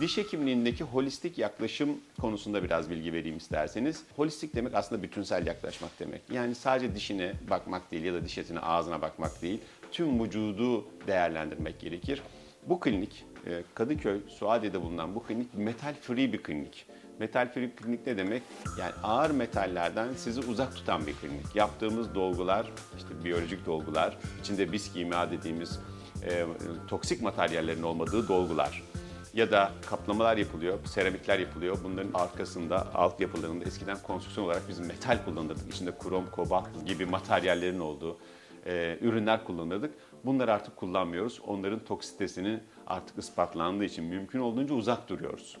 Diş hekimliğindeki holistik yaklaşım konusunda biraz bilgi vereyim isterseniz. Holistik demek aslında bütünsel yaklaşmak demek. Yani sadece dişine bakmak değil ya da diş etine ağzına bakmak değil. Tüm vücudu değerlendirmek gerekir. Bu klinik e, Kadıköy, Suadiye'de bulunan bu klinik metal free bir klinik. Metal free klinik ne demek? Yani ağır metallerden sizi uzak tutan bir klinik. Yaptığımız dolgular, işte biyolojik dolgular, içinde bis kimya dediğimiz e, toksik materyallerin olmadığı dolgular ya da kaplamalar yapılıyor, seramikler yapılıyor. Bunların arkasında, alt yapılarında eskiden konstrüksiyon olarak biz metal kullanırdık. İçinde krom, kobalt gibi materyallerin olduğu e, ürünler kullanırdık. Bunları artık kullanmıyoruz. Onların toksitesini artık ispatlandığı için mümkün olduğunca uzak duruyoruz.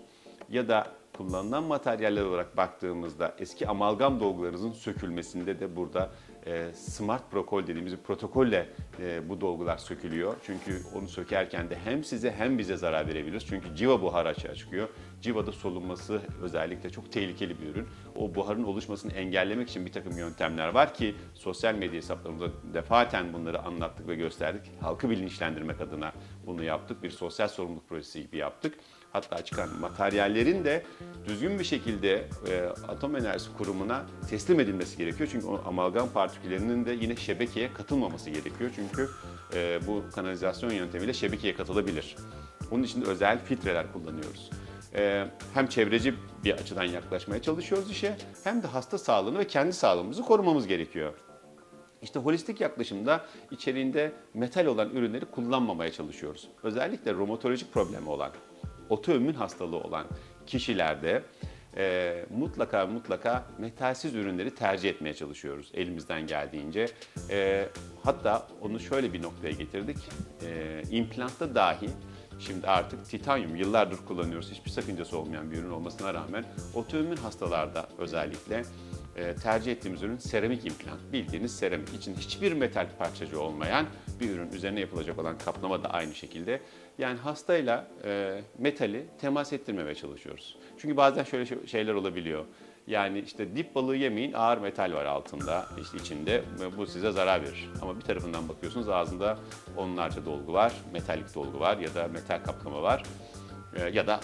Ya da kullanılan materyaller olarak baktığımızda eski amalgam dolgularınızın sökülmesinde de burada e, Smart Protokol dediğimiz bir protokolle e, bu dolgular sökülüyor. Çünkü onu sökerken de hem size hem bize zarar verebiliriz. Çünkü civa buharı açığa çıkıyor. Civada solunması özellikle çok tehlikeli bir ürün. O buharın oluşmasını engellemek için bir takım yöntemler var ki sosyal medya hesaplarımızda defaten bunları anlattık ve gösterdik. Halkı bilinçlendirmek adına bunu yaptık. Bir sosyal sorumluluk projesi gibi yaptık. Hatta çıkan materyallerin de düzgün bir şekilde e, Atom Enerjisi Kurumu'na teslim edilmesi gerekiyor. Çünkü o amalgam partiküllerinin de yine şebekeye katılmaması gerekiyor. Çünkü e, bu kanalizasyon yöntemiyle şebekeye katılabilir. Onun için de özel filtreler kullanıyoruz. E, hem çevreci bir açıdan yaklaşmaya çalışıyoruz işe hem de hasta sağlığını ve kendi sağlığımızı korumamız gerekiyor. İşte holistik yaklaşımda içeriğinde metal olan ürünleri kullanmamaya çalışıyoruz. Özellikle romatolojik problemi olan, otoimmün hastalığı olan kişilerde e, mutlaka mutlaka metalsiz ürünleri tercih etmeye çalışıyoruz elimizden geldiğince. E, hatta onu şöyle bir noktaya getirdik. E, implantta dahi Şimdi artık titanyum yıllardır kullanıyoruz. Hiçbir sakıncası olmayan bir ürün olmasına rağmen otoimmün hastalarda özellikle e, tercih ettiğimiz ürün seramik implant. Bildiğiniz seramik için hiçbir metal parçacığı olmayan bir ürün. Üzerine yapılacak olan kaplama da aynı şekilde. Yani hastayla e, metali temas ettirmemeye çalışıyoruz. Çünkü bazen şöyle şey- şeyler olabiliyor. Yani işte dip balığı yemeyin ağır metal var altında, işte içinde bu size zarar verir. Ama bir tarafından bakıyorsunuz ağzında onlarca dolgu var, metalik dolgu var ya da metal kaplama var E, ya da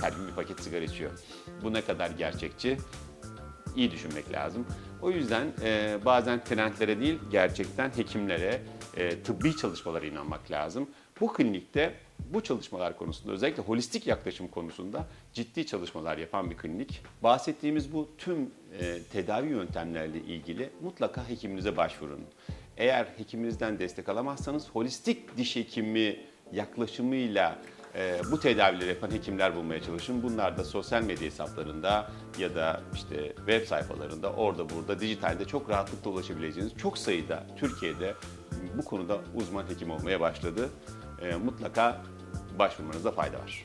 her gün bir paket sigara içiyor. Bu ne kadar gerçekçi? İyi düşünmek lazım. O yüzden e, bazen trendlere değil gerçekten hekimlere, e, tıbbi çalışmalara inanmak lazım. Bu klinikte bu çalışmalar konusunda özellikle holistik yaklaşım konusunda ciddi çalışmalar yapan bir klinik. Bahsettiğimiz bu tüm e, tedavi yöntemleriyle ilgili mutlaka hekiminize başvurun. Eğer hekiminizden destek alamazsanız holistik diş hekimi yaklaşımıyla e, bu tedavileri yapan hekimler bulmaya çalışın. Bunlar da sosyal medya hesaplarında ya da işte web sayfalarında orada burada dijitalde çok rahatlıkla ulaşabileceğiniz çok sayıda Türkiye'de bu konuda uzman hekim olmaya başladı. E, mutlaka başvurmanızda fayda var.